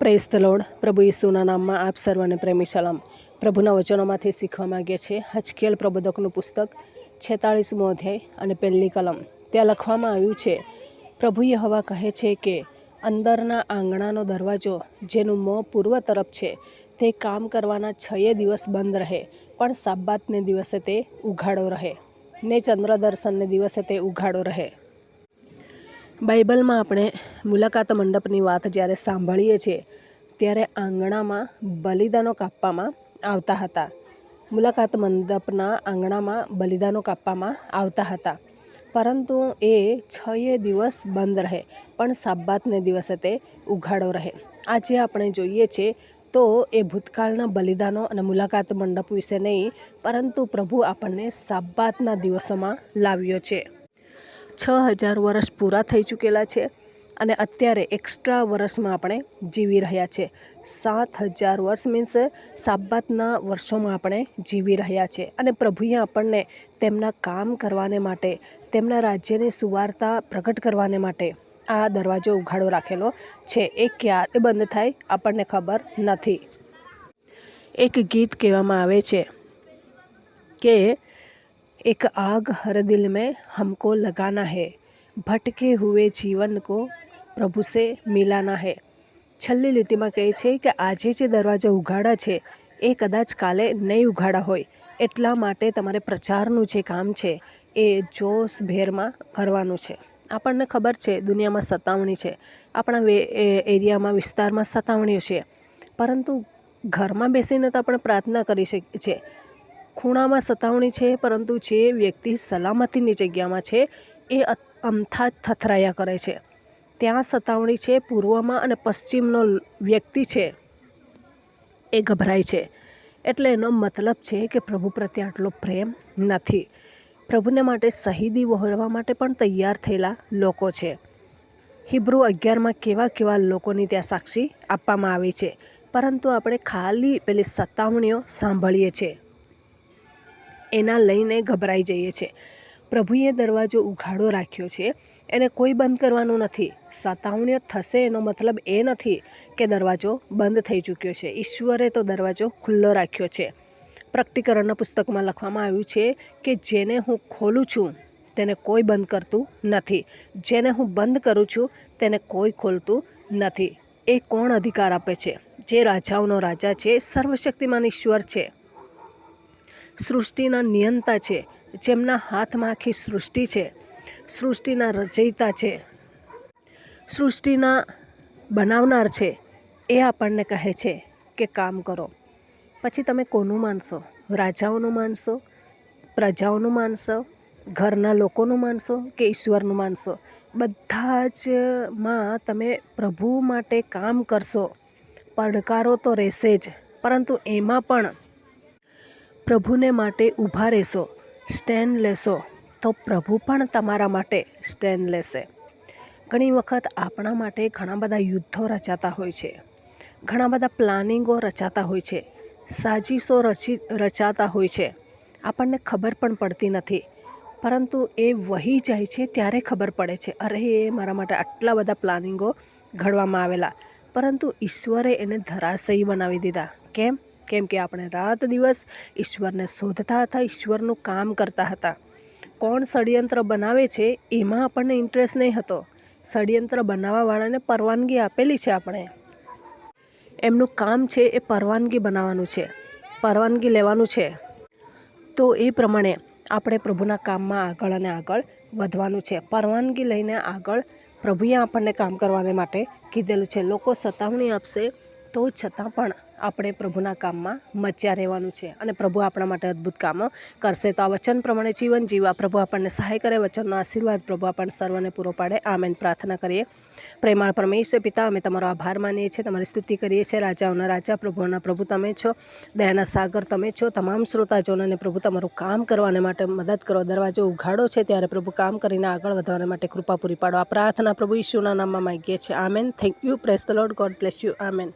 Press the load પ્રભુ ઈસુના નામમાં આપ સર્વને પ્રેમી સલામ. પ્રભુના વચનોમાંથી શીખવા માગીએ છીએ હચકેલ પ્રબોધકનું પુસ્તક, છેતાળીસમો અધ્યાય અને પહેલી કલમ. ત્યાં લખવામાં આવ્યું છે પ્રભુએ હવા કહે છે કે, અંદરના આંગણાનો દરવાજો, જેનું મોં પૂર્વ તરફ છે, તે કામ કરવાના છયે દિવસ બંધ રહે, પણ સાબાતને દિવસે તે ઉઘાડો રહે. ને ચંદ્ર દર્શનને દિવસે તે ઉઘાડો રહે. બાઇબલમાં આપણે મુલાકાત મંડપની વાત જ્યારે સાંભળીએ છીએ, ત્યારે આંગણામાં બલિદાનો કાપવામાં આવતા હતા. મુલાકાત મંડપના આંગણામાં બલિદાનો કાપવામાં આવતા હતા. પરંતુ એ છએ દિવસ બંધ રહે, પણ સાબાતને દિવસે તે ઉઘાડો રહે. આજે આપણે જોઈએ છીએ તો એ ભૂતકાળના બલિદાનો અને મુલાકાત મંડપ વિશે નહીં, પરંતુ પ્રભુ આપણને સાબાતના દિવસોમાં લાવ્યો છે. છ હજાર વર્ષ પૂરા થઈ ચૂકેલા છે અને અત્યારે એક્સ્ટ્રા વર્ષમાં આપણે જીવી રહ્યા છે. સાત હજાર વર્ષ મીન્સ સાબાતના વર્ષોમાં આપણે જીવી રહ્યા છે. અને પ્રભુએ આપણને તેમના કામ કરવાને માટે, તેમના રાજ્યની સુવાર્તા પ્રગટ કરવાને માટે આ દરવાજો ઉઘાડો રાખેલો છે. એ ક્યારે બંધ થાય આપણને ખબર નથી. એક ગીત કહેવામાં આવે છે કે एक आग हर दिल में हमको लगाना है भटके हुए जीवन को પ્રભુ સે મિલાના હે છેલ્લી લીટીમાં કહે છે કે આજે જે દરવાજા ઉઘાડા છે એ કદાચ કાલે નહીં ઉઘાડા હોય એટલા માટે તમારે પ્રચારનું જે કામ છે એ જોશભેરમાં કરવાનું છે આપણને ખબર છે દુનિયામાં સતાવણી છે આપણા વે એરિયામાં વિસ્તારમાં સતાવણીઓ છે પરંતુ ઘરમાં બેસીને તો આપણે પ્રાર્થના કરી શકીએ છીએ ખૂણામાં સતાવણી છે, પરંતુ જે વ્યક્તિ સલામતીની જગ્યામાં છે, એ અમથા થથરાયા કરે છે. ત્યાં સતાવણી છે, પૂર્વમાં અને પશ્ચિમનો વ્યક્તિ છે, એ ગભરાય છે. એટલે એનો મતલબ છે કે પ્રભુ પ્રત્યે આટલો પ્રેમ નથી. પ્રભુને માટે શહીદી વહોરવા માટે પણ તૈયાર થયેલા લોકો છે. હિબ્રુ અગિયારમાં કેવા કેવા લોકોની ત્યાં સાક્ષી આપવામાં આવી છે. પરંતુ આપણે ખાલી પેલી સતાવણીઓ સાંભળીએ છીએ. એના લઈને ગભરાઈ જઈએ છીએ. પ્રભુએ દરવાજો ઉઘાડો રાખ્યો છે. એને કોઈ બંધ કરવાનું નથી. સતાવણીઓ થશે એનો મતલબ એ નથી કે દરવાજો બંધ થઈ ચૂક્યો છે. ઈશ્વરે તો દરવાજો ખુલ્લો રાખ્યો છે. પ્રકટીકરણના પુસ્તકમાં લખવામાં આવ્યું છે કે જેને હું ખોલું છું, તેને કોઈ બંધ કરતું નથી. જેને હું બંધ કરું છું, તેને કોઈ ખોલતું નથી. એ કોણ અધિકાર આપે છે? જે રાજાઓનો રાજા છે, સર્વશક્તિમાન ઈશ્વર છે. સૃષ્ટિના નિયંતા છે, જેમના હાથમાં આખી સૃષ્ટિ છે. સૃષ્ટિના રચયિતા છે. સૃષ્ટિના બનાવનાર છે, એ આપણને કહે છે કે કામ કરો. પછી તમે કોનું માનશો? રાજાઓનું માનશો? પ્રજાઓનું માનશો? ઘરના લોકોનું માનશો કે ઈશ્વરનું માનશો? બધા જ માં તમે પ્રભુ માટે કામ કરશો. પડકારો તો રહેશે જ, પરંતુ એમાં પણ પ્રભુને માટે ઊભા રહેશો સ્ટેન્ડ લેશો, તો પ્રભુ પણ તમારા માટે સ્ટેન્ડ લેશે. ઘણી વખત આપણા માટે ઘણા બધા યુદ્ધો રચાતા હોય છે, ઘણા બધા પ્લાનિંગો રચાતા હોય છે, સાજીશો રચી, રચાતા હોય છે, આપણને ખબર પણ પડતી નથી, પરંતુ એ વહી જાય છે ત્યારે ખબર પડે છે, અરે એ મારા માટે આટલા બધા પ્લાનિંગો ઘડવામાં આવેલા, પરંતુ ઈશ્વરે એને ધરાશયી બનાવી દીધા. કેમ? કેમ કે આપણે રાત દિવસ ઈશ્વરને શોધતા હતા, ઈશ્વરનું કામ કરતા હતા. કોણ ષડયંત્ર બનાવે છે એમાં આપણને ઇન્ટરેસ્ટ નહીં હતો. ષડયંત્ર બનાવવાવાળાને પરવાનગી આપેલી છે આપણે. એમનું કામ છે એ પરવાનગી બનાવવાનું છે, પરવાનગી લેવાનું છે. તો એ પ્રમાણે આપણે પ્રભુના કામમાં આગળ અને આગળ વધવાનું છે. પરવાનગી લઈને આગળ પ્રભુએ આપણને કામ કરવાને માટે કીધેલું છે. લોકો સતાવણી આપશે તો છતાં પણ આપણે પ્રભુના કામમાં મચ્યા રહેવાનું છે અને પ્રભુ આપણા માટે અદ્ભુત કામો કરશે. તો આ વચન પ્રમાણે જીવન જીવા પ્રભુ આપણને સહાય કરે, વચનનો આશીર્વાદ પ્રભુ આપણને સર્વને પૂરો પાડે. આમેન. પ્રાર્થના કરીએ. પ્રેમાળ પરમેશ્વર પિતા, અમે તમારો આભાર માનીએ છીએ, તમારી સ્તુતિ કરીએ છીએ. રાજાઓના રાજા, પ્રભુઓના પ્રભુ તમે છો. દયાના સાગર તમે છો. તમામ શ્રોતાજોને પ્રભુ તમારું કામ કરવાને માટે મદદ કરો. દરવાજો ઉઘાડો છે ત્યારે પ્રભુ કામ કરીને આગળ વધવાને માટે કૃપા પૂરી પાડો. આ પ્રાર્થના પ્રભુ ઈશુના નામમાં માગીએ છીએ. Amen. Thank you. Praise the Lord. God bless you. Amen.